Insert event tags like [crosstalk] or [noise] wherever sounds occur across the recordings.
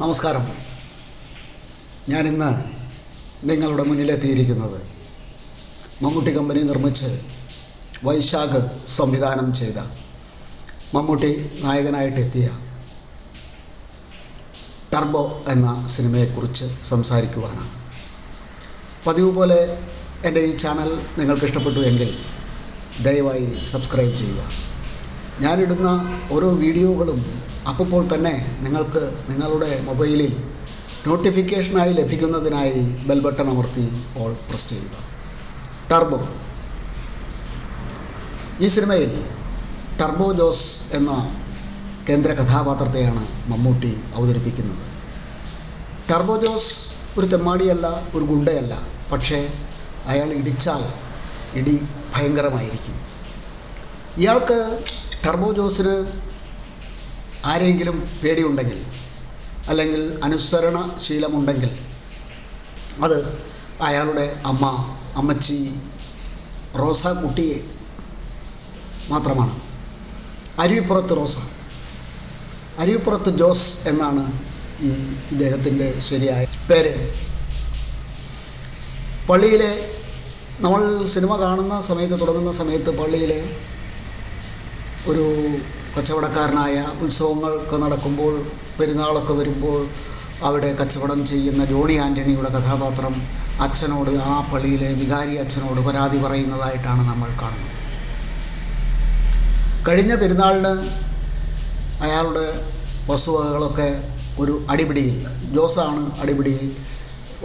നമസ്കാരം. ഞാനിന്ന് നിങ്ങളുടെ മുന്നിലെത്തിയിരിക്കുന്നത് മമ്മൂട്ടി കമ്പനി നിർമ്മിച്ച് വൈശാഖ് സംവിധാനം ചെയ്ത മമ്മൂട്ടി നായകനായിട്ടെത്തിയ ടർബോ എന്ന സിനിമയെക്കുറിച്ച് സംസാരിക്കുവാനാണ്. പതിവ് പോലെ എന്റെ ഈ ചാനൽ നിങ്ങൾക്ക് ഇഷ്ടപ്പെട്ടു എങ്കിൽ ദയവായി സബ്സ്ക്രൈബ് ചെയ്യുക. ഞാനിടുന്ന ഓരോ വീഡിയോകളും അപ്പോൾ തന്നെ നിങ്ങൾക്ക് നിങ്ങളുടെ മൊബൈലിൽ നോട്ടിഫിക്കേഷനായി ലഭിക്കുന്നതിനായി ബെൽ ബട്ടൺ അമർത്തി ഓൾ പ്രസ് ചെയ്യുക. ടർബോ. ഈ സിനിമയിൽ ടർബോ ജോസ് എന്ന കേന്ദ്ര കഥാപാത്രത്തെയാണ് മമ്മൂട്ടി അവതരിപ്പിക്കുന്നത്. ടർബോ ജോസ് ഒരു തെമ്മാടിയല്ല ഒരു ഗുണ്ടയല്ല. പക്ഷേ അയാൾ ഇടിച്ചാൽ ഇടി ഭയങ്കരമായിരിക്കും. ഇയാൾക്ക് ടർബോ ജോസിന് ആരെങ്കിലും പേടിയുണ്ടെങ്കിൽ അല്ലെങ്കിൽ അനുസരണശീലമുണ്ടെങ്കിൽ അത് അയാളുടെ അമ്മ അമ്മച്ചി റോസ കുട്ടിയെ മാത്രമാണ്. അരുവിപ്പുറത്ത് റോസ. അരുവിപ്പുറത്ത് ജോസ് എന്നാണ് ഈ ഇദ്ദേഹത്തിന്റെ ശരിയായ പേര്. പള്ളിയിലെ നമ്മൾ സിനിമ കാണുന്ന സമയത്ത് തുടങ്ങുന്ന സമയത്ത് പള്ളിയിലെ ഒരു കച്ചവടക്കാരനായ ഉത്സവങ്ങളൊക്കെ നടക്കുമ്പോൾ പെരുന്നാളൊക്കെ വരുമ്പോൾ അവിടെ കച്ചവടം ചെയ്യുന്ന ജോണി ആന്റണിയുടെ കഥാപാത്രം അച്ഛനോട് ആ പള്ളിയിലെ വികാരി അച്ഛനോട് പരാതി പറയുന്നതായിട്ടാണ് നമ്മൾ കാണുന്നത്. കഴിഞ്ഞ പെരുന്നാളിന് അയാളുടെ വസ്തുവകകളൊക്കെ ഒരു അടിപിടിയിൽ ജോസാണ് അടിപിടിയിൽ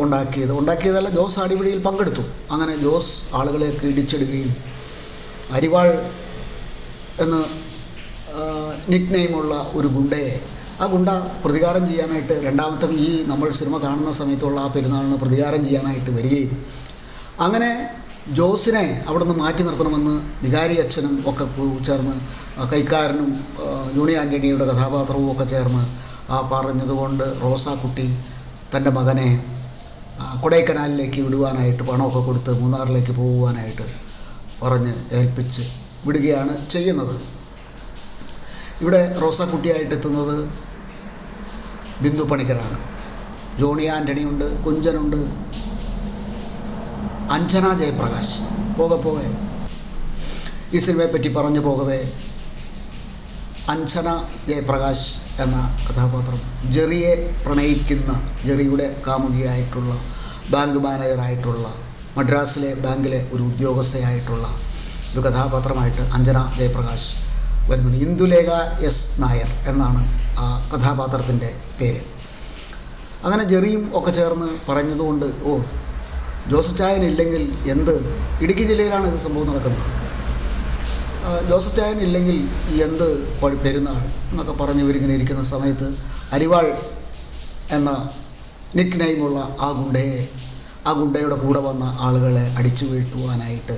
ഉണ്ടാക്കിയത്. ഉണ്ടാക്കിയതല്ല ജോസ് അടിപിടിയിൽ പങ്കെടുത്തു. അങ്ങനെ ജോസ് ആളുകളെയൊക്കെ ഇടിച്ചിടുകയും അരിവാൾ എന്ന് നെയിമുള്ള ഒരു ഗുണ്ടയെ. ആ ഗുണ്ട പ്രതികാരം ചെയ്യാനായിട്ട് രണ്ടാമത്തെ ഈ നമ്മൾ സിനിമ കാണുന്ന സമയത്തുള്ള ആ പെരുന്നാളിന് പ്രതികാരം ചെയ്യാനായിട്ട് വരികയും അങ്ങനെ ജോസിനെ അവിടെ നിന്ന് മാറ്റി നിർത്തണമെന്ന് വികാരി അച്ഛനും ഒക്കെ ചേർന്ന് കൈക്കാരനും ജൂണി ആന്റണിയുടെ കഥാപാത്രവും ഒക്കെ ചേർന്ന് ആ പറഞ്ഞതുകൊണ്ട് റോസാക്കുട്ടി തന്റെ മകനെ കൊടൈക്കനാലിലേക്ക് വിടുവാനായിട്ട് പണമൊക്കെ കൊടുത്ത് മൂന്നാറിലേക്ക് പോകുവാനായിട്ട് പറഞ്ഞ് ഏൽപ്പിച്ച് വിടുകയാണ് ചെയ്യുന്നത്. ഇവിടെ റോസാക്കുട്ടിയായിട്ട് എത്തുന്നത് ബിന്ദു പണിക്കരാണ്. ജോണി ആന്റണിയുണ്ട് കുഞ്ചനുണ്ട്. അഞ്ജന ജയപ്രകാശ്. പോകെ പോകെ. ഈ സിനിമയെ പറ്റി പറഞ്ഞു പോകവേ. അഞ്ജന ജയപ്രകാശ് എന്ന കഥാപാത്രം ജെറിയെ പ്രണയിക്കുന്ന ജെറിയുടെ കാമുകിയായിട്ടുള്ള ബാങ്ക് മാനേജറായിട്ടുള്ള മദ്രാസിലെ ബാങ്കിലെ ഒരു ഉദ്യോഗസ്ഥയായിട്ടുള്ള ഒരു കഥാപാത്രമായിട്ട് അഞ്ജന ജയപ്രകാശ് വരുന്നുണ്ട്. ഇന്ദുലേഖ എസ് നായർ എന്നാണ് ആ കഥാപാത്രത്തിന്റെ പേര്. അങ്ങനെ ജെറിയും ഒക്കെ ചേർന്ന് പറഞ്ഞതുകൊണ്ട് ഓ ജോസഫ് ചായൻ ഇല്ലെങ്കിൽ എന്ത്? ഇടുക്കി ജില്ലയിലാണ് ഇത് സംഭവം നടക്കുന്നത്. ജോസഫ് ചായൻ ഇല്ലെങ്കിൽ എന്ത് പെരുന്നാൾ എന്നൊക്കെ പറഞ്ഞ് ഇവരിങ്ങനെ ഇരിക്കുന്ന സമയത്ത് അരിവാൾ എന്ന നിക് നെയിമുള്ള ആ ഗുണ്ടയെ ആ ഗുണ്ടയുടെ കൂടെ വന്ന ആളുകളെ അടിച്ചു വീഴ്ത്തുവാനായിട്ട്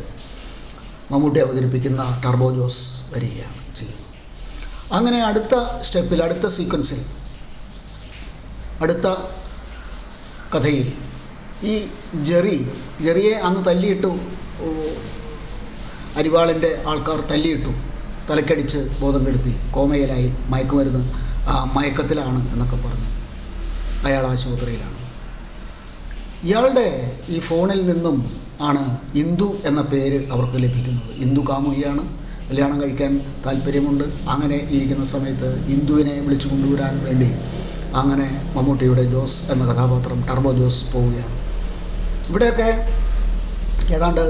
മമ്മൂട്ടി അവതരിപ്പിക്കുന്ന ടർബോ ജോസ് വരികയാണ് ചെയ്യുന്നത് അങ്ങനെ അടുത്ത സ്റ്റെപ്പിൽ അടുത്ത സീക്വൻസിൽ അടുത്ത കഥയിൽ ഈ ജെറി ജെറിയെ അന്ന് തല്ലിയിട്ടു അരിവാളിന്റെ ആൾക്കാർ തല്ലിയിട്ടു തലക്കടിച്ച് ബോധം കെടുത്തി കോമയിലായി മയക്കുമരുന്ന് ആ മയക്കത്തിലാണ് എന്നൊക്കെ പറഞ്ഞു അയാൾ ആശുപത്രിയിലാണ്. ഇയാളുടെ ഈ ഫോണിൽ നിന്നും ആണ് ഇന്ദു എന്ന പേര് അവർക്ക് ലഭിക്കുന്നത്. ഇന്ദു കാമുകിയാണ്. കല്യാണം കഴിക്കാൻ താല്പര്യമുണ്ട്. അങ്ങനെ ഇരിക്കുന്ന സമയത്ത് ഇന്ദുവിനെ വിളിച്ചു കൊണ്ടുവരാൻ വേണ്ടി അങ്ങനെ മമ്മൂട്ടിയുടെ ജോസ് എന്ന കഥാപാത്രം ടർബോ ജോസ് പോവുകയാണ്. ഇവിടെയൊക്കെ ഏതാണ്ട്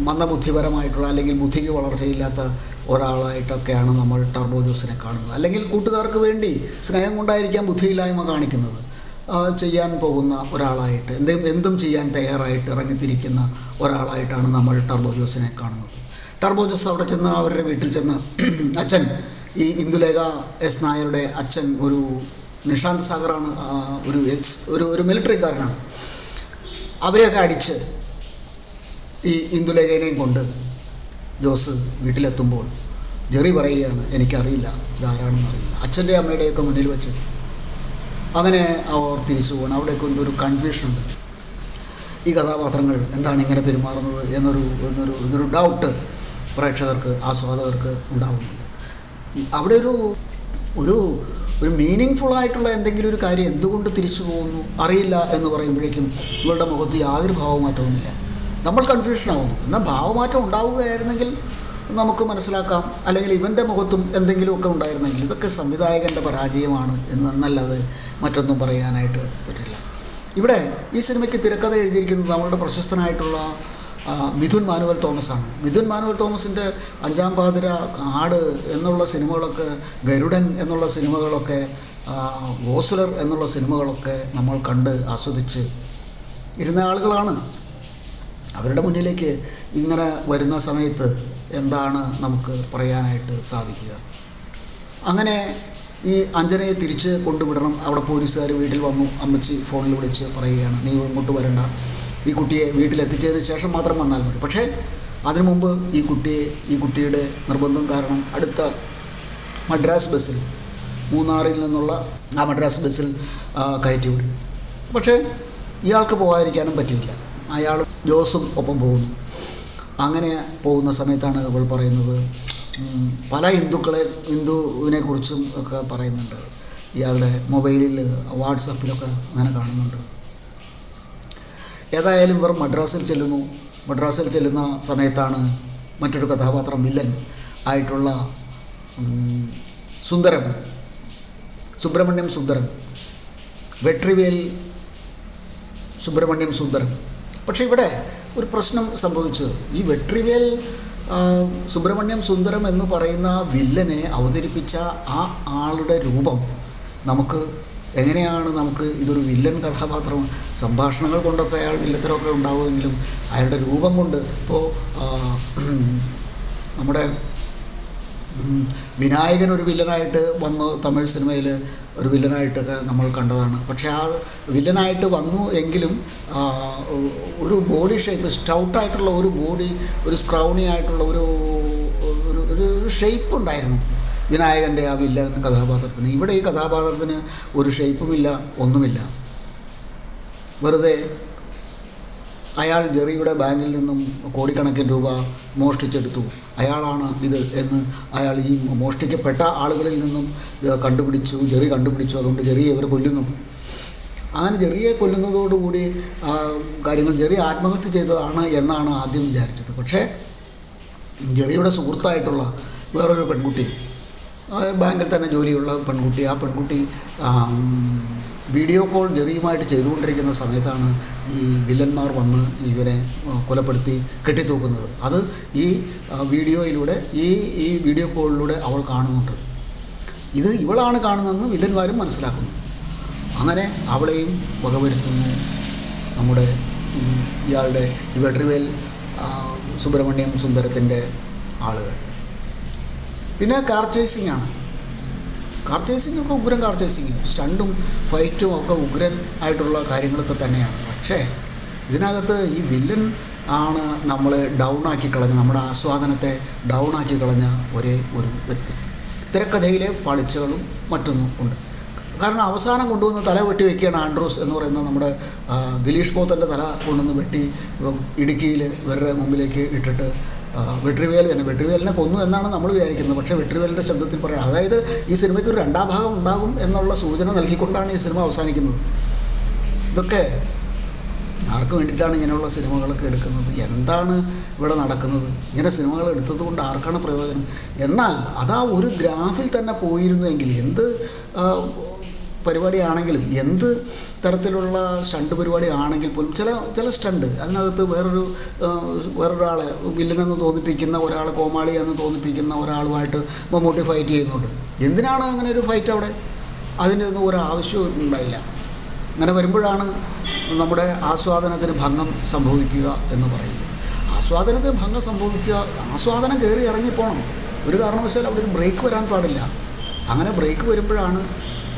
മന്ദബുദ്ധിപരമായിട്ടുള്ള അല്ലെങ്കിൽ ബുദ്ധിക്ക് വളർച്ചയില്ലാത്ത ഒരാളായിട്ടൊക്കെയാണ് നമ്മൾ ടർബോ ജോസിനെ കാണുന്നത്. അല്ലെങ്കിൽ കൂട്ടുകാർക്ക് വേണ്ടി സ്നേഹം കൊണ്ടായിരിക്കാം ബുദ്ധിയില്ലായ്മ കാണിക്കുന്നത്. ചെയ്യാൻ പോകുന്ന ഒരാളായിട്ട് എന്തും എന്തും ചെയ്യാൻ തയ്യാറായിട്ട് ഇറങ്ങിത്തിരിക്കുന്ന ഒരാളായിട്ടാണ് നമ്മൾ ടർബോ ജോസിനെ കാണുന്നത്. ടർബോ ജോസ് അവിടെ ചെന്ന് അവരുടെ വീട്ടിൽ ചെന്ന് [clears throat] അച്ഛൻ ഈ ഇന്ദുലേഖ എസ് നായരുടെ അച്ഛൻ ഒരു നിഷാന്ത് സാഗറാണ് ഒരു എക്സ് ഒരു ഒരു മിലിറ്ററിക്കാരനാണ്. അവരെയൊക്കെ അടിച്ച് ഈ ഇന്ദുലേഖനെയും കൊണ്ട് ജോസ് വീട്ടിലെത്തുമ്പോൾ ജെറി പറയുകയാണ് എനിക്കറിയില്ല ഇതാരാണെന്ന് അറിയില്ല അച്ഛന്റെ അമ്മയുടെയൊക്കെ മുന്നിൽ വെച്ച് അങ്ങനെ അവർ തിരിച്ചു പോകണം അവിടെയൊക്കെ എന്തൊരു കൺഫ്യൂഷനുണ്ട് ഈ കഥാപാത്രങ്ങൾ എന്താണ് ഇങ്ങനെ പെരുമാറുന്നത് എന്നൊരു എന്നൊരു എന്നൊരു ഡൗട്ട് പ്രേക്ഷകർക്ക് ആസ്വാദകർക്ക് ഉണ്ടാവുന്നുണ്ട്. അവിടെ ഒരു ഒരു ഒരു മീനിങ് ഫുൾ ആയിട്ടുള്ള എന്തെങ്കിലും ഒരു കാര്യം എന്തുകൊണ്ട് തിരിച്ചു പോകുന്നു? അറിയില്ല എന്ന് പറയുമ്പോഴേക്കും ഇവളുടെ മുഖത്ത് യാതൊരു ഭാവമാറ്റവുമില്ല. നമ്മൾ കൺഫ്യൂഷൻ ആവുന്നു. എന്നാൽ ഭാവമാറ്റം ഉണ്ടാവുകയായിരുന്നെങ്കിൽ നമുക്ക് മനസ്സിലാക്കാം. അല്ലെങ്കിൽ ഇവന്റെ മുഖത്തും എന്തെങ്കിലുമൊക്കെ ഉണ്ടായിരുന്നെങ്കിൽ ഇതൊക്കെ സംവിധായകന്റെ പരാജയമാണ് എന്ന് എന്നല്ലാതെ മറ്റൊന്നും പറയാനായിട്ട് പറ്റില്ല. ഇവിടെ ഈ സിനിമയ്ക്ക് തിരക്കഥ എഴുതിയിരിക്കുന്നത് നമ്മളുടെ പ്രശസ്തനായിട്ടുള്ള മിഥുൻ മാനുവൽ തോമസ് ആണ് മിഥുൻ മാനുവൽ തോമസിന്റെ അഞ്ചാം പാതിര കാട് എന്നുള്ള സിനിമകളൊക്കെ ഗരുഡൻ എന്നുള്ള സിനിമകളൊക്കെ ഗോസ്ലർ എന്നുള്ള സിനിമകളൊക്കെ നമ്മൾ കണ്ട് ആസ്വദിച്ച് ഇരുന്ന ആളുകളാണ്. അവരുടെ മുന്നിലേക്ക് ഇങ്ങനെ വരുന്ന സമയത്ത് എന്താണ് നമുക്ക് പറയാനായിട്ട് സാധിക്കുക. അങ്ങനെ ഈ അഞ്ജനയെ തിരിച്ച് കൊണ്ടുവിടണം. അവിടെ പോലീസുകാർ വീട്ടിൽ വന്നു. അമ്മച്ചി ഫോണിൽ വിളിച്ച് പറയുകയാണ് നീ ഇങ്ങോട്ട് വരണ്ട. ഈ കുട്ടിയെ വീട്ടിലെത്തിച്ചതിന് ശേഷം മാത്രം വന്നാൽ മതി. പക്ഷേ അതിനു മുമ്പ് ഈ കുട്ടിയെ ഈ കുട്ടിയുടെ നിർബന്ധം കാരണം അടുത്ത മദ്രാസ് ബസ്സിൽ മൂന്നാറിൽ നിന്നുള്ള ആ മദ്രാസ് ബസ്സിൽ കയറ്റി വിടും. പക്ഷേ ഇയാൾക്ക് പോകാതിരിക്കാനും പറ്റിയില്ല. അയാൾ ജോസും ഒപ്പം പോകുന്നു. അങ്ങനെ പോകുന്ന സമയത്താണ് അവൾ പറയുന്നത് പല ഹിന്ദുക്കളെ ഹിന്ദുവിനെ കുറിച്ചും ഒക്കെ പറയുന്നുണ്ട്. ഇയാളുടെ മൊബൈലിൽ വാട്സപ്പിലൊക്കെ അങ്ങനെ കാണുന്നുണ്ട്. ഏതായാലും ഇവർ മദ്രാസിൽ ചെല്ലുന്നു. മദ്രാസിൽ ചെല്ലുന്ന സമയത്താണ് മറ്റൊരു കഥാപാത്രം വില്ലൻ ആയിട്ടുള്ള സുന്ദരം. സുബ്രഹ്മണ്യം സുന്ദരം. വെട്രിവേൽ സുബ്രഹ്മണ്യം സുന്ദരം. പക്ഷേ ഇവിടെ ഒരു പ്രശ്നം സംഭവിച്ചത് ഈ വെട്രിവേൽ സുബ്രഹ്മണ്യം സുന്ദരം എന്ന് പറയുന്ന വില്ലനെ അവതരിപ്പിച്ച ആ ആളുടെ രൂപം നമുക്ക് എങ്ങനെയാണ് നമുക്ക് ഇതൊരു വില്ലൻ കഥാപാത്രം സംഭാഷണങ്ങൾ കൊണ്ടൊക്കെ അയാൾ വില്ലത്തരമൊക്കെ ഉണ്ടാവുമെങ്കിലും അയാളുടെ രൂപം കൊണ്ട് ഇപ്പോൾ [clears throat] നമ്മുടെ വിനായകൻ ഒരു വില്ലനായിട്ട് വന്ന് തമിഴ് സിനിമയിൽ ഒരു വില്ലനായിട്ടൊക്കെ നമ്മൾ കണ്ടതാണ്. പക്ഷേ ആ വില്ലനായിട്ട് വന്നു എങ്കിലും ഒരു ബോഡി ഷേപ്പ് സ്റ്റൗട്ടായിട്ടുള്ള ഒരു ബോഡി ഒരു സ്ക്രൗണി ആയിട്ടുള്ള ഒരു ഒരു ഒരു ഷേപ്പ് ഉണ്ടായിരുന്നു. വിനായകന്റെ ആ വില്ലൻ കഥാപാത്രത്തിന്. ഇവിടെ ഈ കഥാപാത്രത്തിന് ഒരു ഷേപ്പുമില്ല ഒന്നുമില്ല. വെറുതെ അയാൾ ജെറിയുടെ ബാങ്കിൽ നിന്നും കോടിക്കണക്കിന് രൂപ മോഷ്ടിച്ചെടുത്തു. അയാളാണ് ഇത് എന്ന് അയാൾ ഈ മോഷ്ടിക്കപ്പെട്ട ആളുകളിൽ നിന്നും കണ്ടുപിടിച്ചു ജെറി കണ്ടുപിടിച്ചു. അതുകൊണ്ട് ജെറിയെ ഇവർ കൊല്ലുന്നു. അങ്ങനെ ജെറിയെ കൊല്ലുന്നതോടുകൂടി കാര്യങ്ങൾ ജെറി ആത്മഹത്യ ചെയ്തതാണ് എന്നാണ് ആദ്യം വിചാരിച്ചത്. പക്ഷേ ജെറിയുടെ സുഹൃത്തായിട്ടുള്ള വേറൊരു പെൺകുട്ടി ബാങ്കിൽ തന്നെ ജോലിയുള്ള പെൺകുട്ടി ആ പെൺകുട്ടി വീഡിയോ കോൾ ജെറിയുമായിട്ട് ചെയ്തുകൊണ്ടിരിക്കുന്ന സമയത്താണ് ഈ വില്ലന്മാർ വന്ന് ഇവരെ കൊലപ്പെടുത്തി കെട്ടിത്തൂക്കുന്നത്. അത് ഈ വീഡിയോയിലൂടെ ഈ ഈ വീഡിയോ കോളിലൂടെ അവൾ കാണുന്നുണ്ട്. ഇത് ഇവളാണ് കാണുന്നതെന്ന് വില്ലന്മാരും മനസ്സിലാക്കുന്നു. അങ്ങനെ അവളെയും വകവരുത്തുന്നു. നമ്മുടെ ഇയാളുടെ ഈ വെഡ്രിവേൽ സുബ്രഹ്മണ്യം സുന്ദരത്തിന്റെ ആളുകൾ. പിന്നെ കാർ ചേസിംഗ് ആണ്. കാർ ചേസിംഗ് ഒക്കെ ഉഗ്രൻ കാർ ചേസിംഗ് സ്റ്റണ്ടും ഫൈറ്റും ഒക്കെ ഉഗ്രൻ ആയിട്ടുള്ള കാര്യങ്ങളൊക്കെ തന്നെയാണ്. പക്ഷേ ഇതിനകത്ത് ഈ വില്ലൻ ആണ് നമ്മളെ ഡൗൺ ആക്കി കളഞ്ഞ നമ്മുടെ ആസ്വാദനത്തെ ഡൗൺ ആക്കി കളഞ്ഞ ഒരേ ഒരു വ്യക്തി. തിരക്കഥയിലെ പാളിച്ചകളും മറ്റൊന്നും ഉണ്ട്. കാരണം അവസാനം കൊണ്ടുവന്ന് തല വെട്ടി വെക്കുകയാണ് ആൻഡ്രോസ് എന്ന് പറയുന്ന നമ്മുടെ ദിലീഷ് പോത്തന്റെ തല കൊണ്ടുവന്ന് വെട്ടി ഇടുക്കിയിൽ ഇവരുടെ മുമ്പിലേക്ക് ഇട്ടിട്ട് വെട്രിവേൽ തന്നെ. വെട്രിവേലിനെ കൊന്നു എന്നാണ് നമ്മൾ വിചാരിക്കുന്നത്. പക്ഷേ വെട്രിവേലിന്റെ ശബ്ദത്തിൽ പറയാം. അതായത് ഈ സിനിമയ്ക്ക് ഒരു രണ്ടാം ഭാഗം ഉണ്ടാകും എന്നുള്ള സൂചന നൽകിക്കൊണ്ടാണ് ഈ സിനിമ അവസാനിക്കുന്നത്. ഇതൊക്കെ ആർക്ക് വേണ്ടിയിട്ടാണ് ഇങ്ങനെയുള്ള സിനിമകളൊക്കെ എടുക്കുന്നത്? എന്താണ് ഇവിടെ നടക്കുന്നത്? ഇങ്ങനെ സിനിമകൾ എടുത്തത് കൊണ്ട് ആർക്കാണ് പ്രയോജനം? എന്നാൽ അതാ ഒരു ഗ്രാഫിൽ തന്നെ പോയിരുന്നുവെങ്കിൽ എന്ത് പരിപാടിയാണെങ്കിലും എന്ത് തരത്തിലുള്ള സ്റ്റണ്ട് പരിപാടി ആണെങ്കിൽ പോലും ചില ചില സ്റ്റണ്ട് അതിനകത്ത് വേറൊരു വേറൊരാളെ വില്ലനെന്ന് തോന്നിപ്പിക്കുന്ന ഒരാളെ കോമാളി എന്ന് തോന്നിപ്പിക്കുന്ന ഒരാളുമായിട്ട് മമ്മൂട്ടി ഫൈറ്റ് ചെയ്യുന്നുണ്ട്. എന്തിനാണ് അങ്ങനെ ഒരു ഫൈറ്റ് അവിടെ? അതിനൊന്നും ഒരു ആവശ്യവും ഉണ്ടായില്ല. അങ്ങനെ വരുമ്പോഴാണ് നമ്മുടെ ആസ്വാദനത്തിന് ഭംഗം സംഭവിക്കുക എന്ന് പറയുന്നത്. ആസ്വാദനത്തിന് ഭംഗം സംഭവിക്കുക ആസ്വാദനം കയറി ഇറങ്ങിപ്പോണം. ഒരു കാരണവശാലും അവിടെ ഒരു ബ്രേക്ക് വരാൻ പാടില്ല. അങ്ങനെ ബ്രേക്ക് വരുമ്പോഴാണ്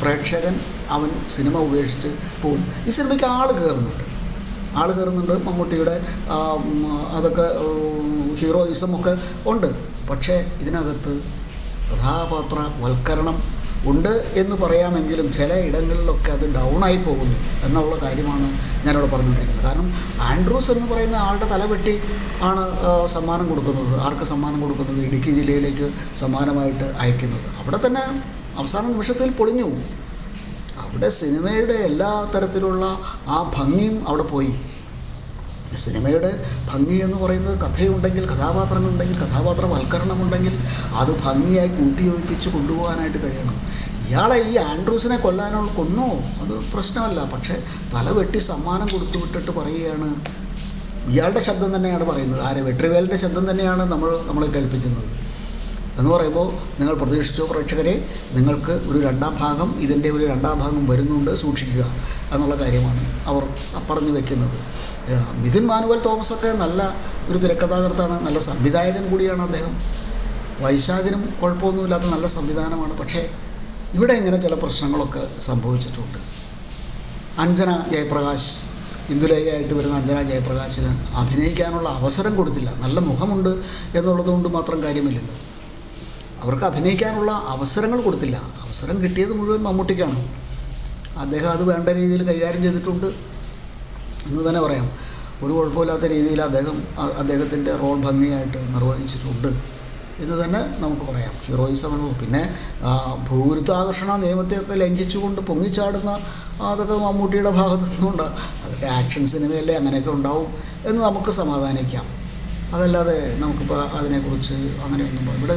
പ്രേക്ഷകൻ അവൻ സിനിമ ഉപേക്ഷിച്ച് പോകുന്നു. ഈ സിനിമയ്ക്ക് ആൾ കയറുന്നുണ്ട്. ആൾ കയറുന്നുണ്ട് മമ്മൂട്ടിയുടെ അതൊക്കെ ഹീറോയിസം ഒക്കെ ഉണ്ട്. പക്ഷേ ഇതിനകത്ത് കഥാപാത്ര വൽക്കരണം ഉണ്ട് എന്ന് പറയാമെങ്കിലും ചില ഇടങ്ങളിലൊക്കെ അത് ഡൗണായി പോകുന്നു എന്നുള്ള കാര്യമാണ് ഞാനിവിടെ പറഞ്ഞുകൊണ്ടിരിക്കുന്നത്. കാരണം ആൻഡ്രൂസ് എന്ന് പറയുന്ന ആളുടെ തലവെട്ടി ആണ് സമ്മാനം കൊടുക്കുന്നത്. ആർക്ക് സമ്മാനം കൊടുക്കുന്നത്? ഇടുക്കി ജില്ലയിലേക്ക് സമ്മാനമായിട്ട് അയക്കുന്നത്. അവിടെ തന്നെ അവസാന നിമിഷത്തിൽ പൊളിഞ്ഞു. അവിടെ സിനിമയുടെ എല്ലാ തരത്തിലുള്ള ആ ഭംഗിയും അവിടെ പോയി. സിനിമയുടെ ഭംഗി എന്ന് പറയുന്നത് കഥയുണ്ടെങ്കിൽ കഥാപാത്രങ്ങളുണ്ടെങ്കിൽ കഥാപാത്രവൽക്കരണമുണ്ടെങ്കിൽ അത് ഭംഗിയായി കൂട്ടിയോജിപ്പിച്ച് കൊണ്ടുപോകാനായിട്ട് കഴിയണം. ഇയാളെ ഈ ആൻഡ്രൂസിനെ കൊല്ലാനുള്ള കൊന്നോ? അത് പ്രശ്നമല്ല. പക്ഷേ തല വെട്ടി സമ്മാനം കൊടുത്തു വിട്ടിട്ട് പറയുകയാണ്. ഇയാളുടെ ശബ്ദം തന്നെയാണ് പറയുന്നത്. ആരെ? വെട്രിവേലിന്റെ ശബ്ദം തന്നെയാണ് നമ്മൾ നമ്മളെ കേൾപ്പിക്കുന്നത്. എന്ന് പറയുമ്പോൾ നിങ്ങൾ പ്രതീക്ഷിച്ചോ പ്രേക്ഷകരെ നിങ്ങൾക്ക് ഒരു രണ്ടാം ഭാഗം ഇതിന്റെ ഒരു രണ്ടാം ഭാഗം വരുന്നുണ്ട് സൂക്ഷിക്കുക എന്നുള്ള കാര്യമാണ് അവർ പറഞ്ഞു വെക്കുന്നത്. മിഥുൻ മാനുവൽ തോമസ് ഒക്കെ നല്ല ഒരു തിരക്കഥാകൃത്താണ് നല്ല സംവിധായകൻ കൂടിയാണ് അദ്ദേഹം. വൈശാഖിനും കുഴപ്പമൊന്നുമില്ലാത്ത നല്ല സംവിധാനമാണ് പക്ഷേ ഇവിടെ ഇങ്ങനെ ചില പ്രശ്നങ്ങളൊക്കെ സംഭവിച്ചിട്ടുണ്ട്. അഞ്ജന ജയപ്രകാശ് ഇന്ദുലേഖയായിട്ട് വരുന്ന അഞ്ജന ജയപ്രകാശിന് അഭിനയിക്കാനുള്ള അവസരം കൊടുത്തില്ല. നല്ല മുഖമുണ്ട് എന്നുള്ളത് കൊണ്ട് മാത്രം കാര്യമില്ലല്ലോ. അവർക്ക് അഭിനയിക്കാനുള്ള അവസരങ്ങൾ കൊടുത്തില്ല. അവസരം കിട്ടിയത് മുഴുവൻ മമ്മൂട്ടിക്കാണ്. അദ്ദേഹം അത് വേണ്ട രീതിയിൽ കൈകാര്യം ചെയ്തിട്ടുണ്ട് എന്ന് തന്നെ പറയാം. ഒരു കുഴപ്പമില്ലാത്ത രീതിയിൽ അദ്ദേഹം അദ്ദേഹത്തിന്റെ റോൾ ഭംഗിയായിട്ട് നിർവഹിച്ചിട്ടുണ്ട് എന്ന് തന്നെ നമുക്ക് പറയാം. ഹീറോയിസമാണ് പിന്നെ ഭൂഗുരുത്വാകർഷണ നിയമത്തെയൊക്കെ ലംഘിച്ചുകൊണ്ട് പൊങ്ങിച്ചാടുന്ന അതൊക്കെ മമ്മൂട്ടിയുടെ ഭാഗത്തു നിന്നുണ്ട് അതൊക്കെ ആക്ഷൻ സിനിമയല്ലേ അങ്ങനെയൊക്കെ ഉണ്ടാവും എന്ന് നമുക്ക് സമാധാനിക്കാം. അതല്ലാതെ നമുക്കിപ്പോൾ അതിനെക്കുറിച്ച് അങ്ങനെയൊന്നും ഇവിടെ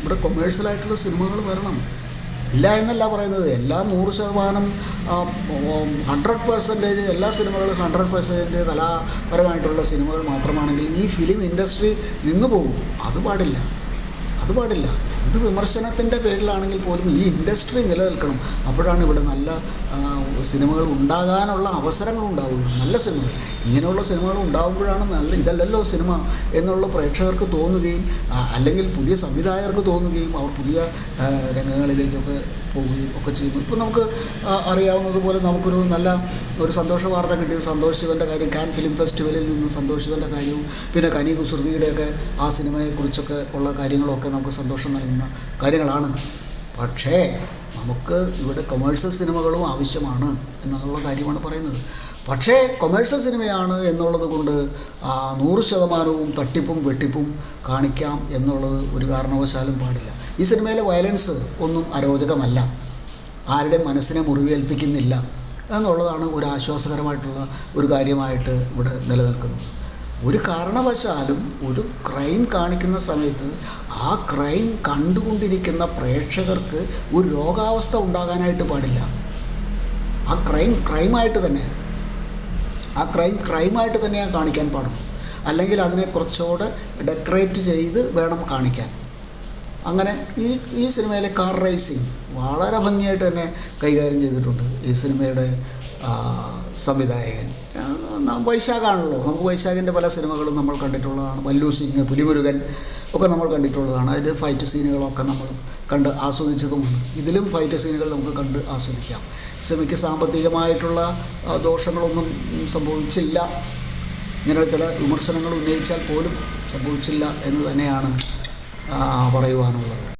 ഇവിടെ കൊമേഴ്ഷ്യലായിട്ടുള്ള സിനിമകൾ വരണം. ഇല്ല എന്നല്ല പറയുന്നത്. എല്ലാ നൂറ് ശതമാനം ഹൺഡ്രഡ് പെർസെന്റേജ് എല്ലാ സിനിമകളും ഹൺഡ്രഡ് പെർസെന്റേജ് കലാപരമായിട്ടുള്ള സിനിമകൾ മാത്രമാണെങ്കിൽ ഈ ഫിലിം ഇൻഡസ്ട്രി നിന്നു പോകും. അത് പാടില്ല. അത് പാടില്ല. എന്ത് വിമർശനത്തിന്റെ പേരിലാണെങ്കിൽ പോലും ഈ ഇൻഡസ്ട്രി നിലനിൽക്കണം. അപ്പോഴാണ് ഇവിടെ നല്ല സിനിമകൾ ഉണ്ടാകാനുള്ള അവസരങ്ങൾ ഉണ്ടാവുള്ളൂ നല്ല സിനിമകൾ. ഇങ്ങനെയുള്ള സിനിമകൾ ഉണ്ടാകുമ്പോഴാണ് നല്ല ഇതല്ലല്ലോ സിനിമ എന്നുള്ള പ്രേക്ഷകർക്ക് തോന്നുകയും അല്ലെങ്കിൽ പുതിയ സംവിധായകർക്ക് തോന്നുകയും അവർ പുതിയ രംഗങ്ങളിലേക്കൊക്കെ പോവുകയും ഒക്കെ ചെയ്യുന്നു. ഇപ്പോൾ നമുക്ക് അറിയാവുന്നതുപോലെ നമുക്കൊരു നല്ല ഒരു സന്തോഷ വാർത്ത കിട്ടിയത് സന്തോഷ് ശിവന്റെ കാര്യം കാൻ ഫിലിം ഫെസ്റ്റിവലിൽ നിന്ന് സന്തോഷ് ശിവന്റെ കാര്യവും പിന്നെ കനി കുസൃതിയുടെയൊക്കെ ആ സിനിമയെക്കുറിച്ചൊക്കെ ഉള്ള കാര്യങ്ങളൊക്കെ നമുക്ക് സന്തോഷം നൽകുന്ന. കാര്യങ്ങളാണ്. പക്ഷേ നമുക്ക് ഇവിടെ കൊമേഴ്സ്യൽ സിനിമകളും ആവശ്യമാണ് എന്നുള്ള കാര്യമാണ് പറയുന്നത്. പക്ഷേ കൊമേഴ്സ്യൽ സിനിമയാണ് എന്നുള്ളത് കൊണ്ട് നൂറ് ശതമാനവും തട്ടിപ്പും വെട്ടിപ്പും കാണിക്കാം എന്നുള്ളത് ഒരു കാരണവശാലും പാടില്ല. ഈ സിനിമയിലെ വയലൻസ് ഒന്നും അരോചകമല്ല. ആരുടെ മനസ്സിനെ മുറിവേൽപ്പിക്കുന്നില്ല എന്നുള്ളതാണ് ഒരു ആശ്വാസകരമായിട്ടുള്ള ഒരു കാര്യമായിട്ട് ഇവിടെ നിലനിൽക്കുന്നത്. ഒരു കാരണവശാലും ഒരു ക്രൈം കാണിക്കുന്ന സമയത്ത് ആ ക്രൈം കണ്ടുകൊണ്ടിരിക്കുന്ന പ്രേക്ഷകർക്ക് ഒരു രോഗാവസ്ഥ ഉണ്ടാകാനായിട്ട് പാടില്ല. ആ ക്രൈം ക്രൈമായിട്ട് തന്നെ. ആ ക്രൈം ക്രൈമായിട്ട് തന്നെ കാണിക്കാൻ പാടുള്ളൂ. അല്ലെങ്കിൽ അതിനെ കുറച്ചുകൂടെ ഡെക്കറേറ്റ് ചെയ്ത് വേണം കാണിക്കാൻ. അങ്ങനെ ഈ ഈ സിനിമയിലെ കാർ റേസിംഗ് വളരെ ഭംഗിയായിട്ട് തന്നെ കൈകാര്യം ചെയ്തിട്ടുണ്ട്. ഈ സിനിമയുടെ സംവിധായകൻ. വൈശാഖാണല്ലോ. നമുക്ക് വൈശാഖിന്റെ പല സിനിമകളും നമ്മൾ കണ്ടിട്ടുള്ളതാണ്. മല്ലു സിംഗ് പുലിമുരുകൻ ഒക്കെ നമ്മൾ കണ്ടിട്ടുള്ളതാണ്. അതിൽ ഫൈറ്റ് സീനുകളൊക്കെ നമ്മൾ കണ്ട് ആസ്വദിച്ചതുമുണ്ട് ഇതിലും ഫൈറ്റ് സീനുകൾ നമുക്ക് കണ്ട് ആസ്വദിക്കാം. സിനിമയ്ക്ക് സാമ്പത്തികമായിട്ടുള്ള ദോഷങ്ങളൊന്നും സംഭവിച്ചില്ല. ഇങ്ങനെ ചില വിമർശനങ്ങൾ ഉന്നയിച്ചാൽ പോലും സംഭവിച്ചില്ല എന്ന് തന്നെയാണ് പറയുവാനുള്ളത്.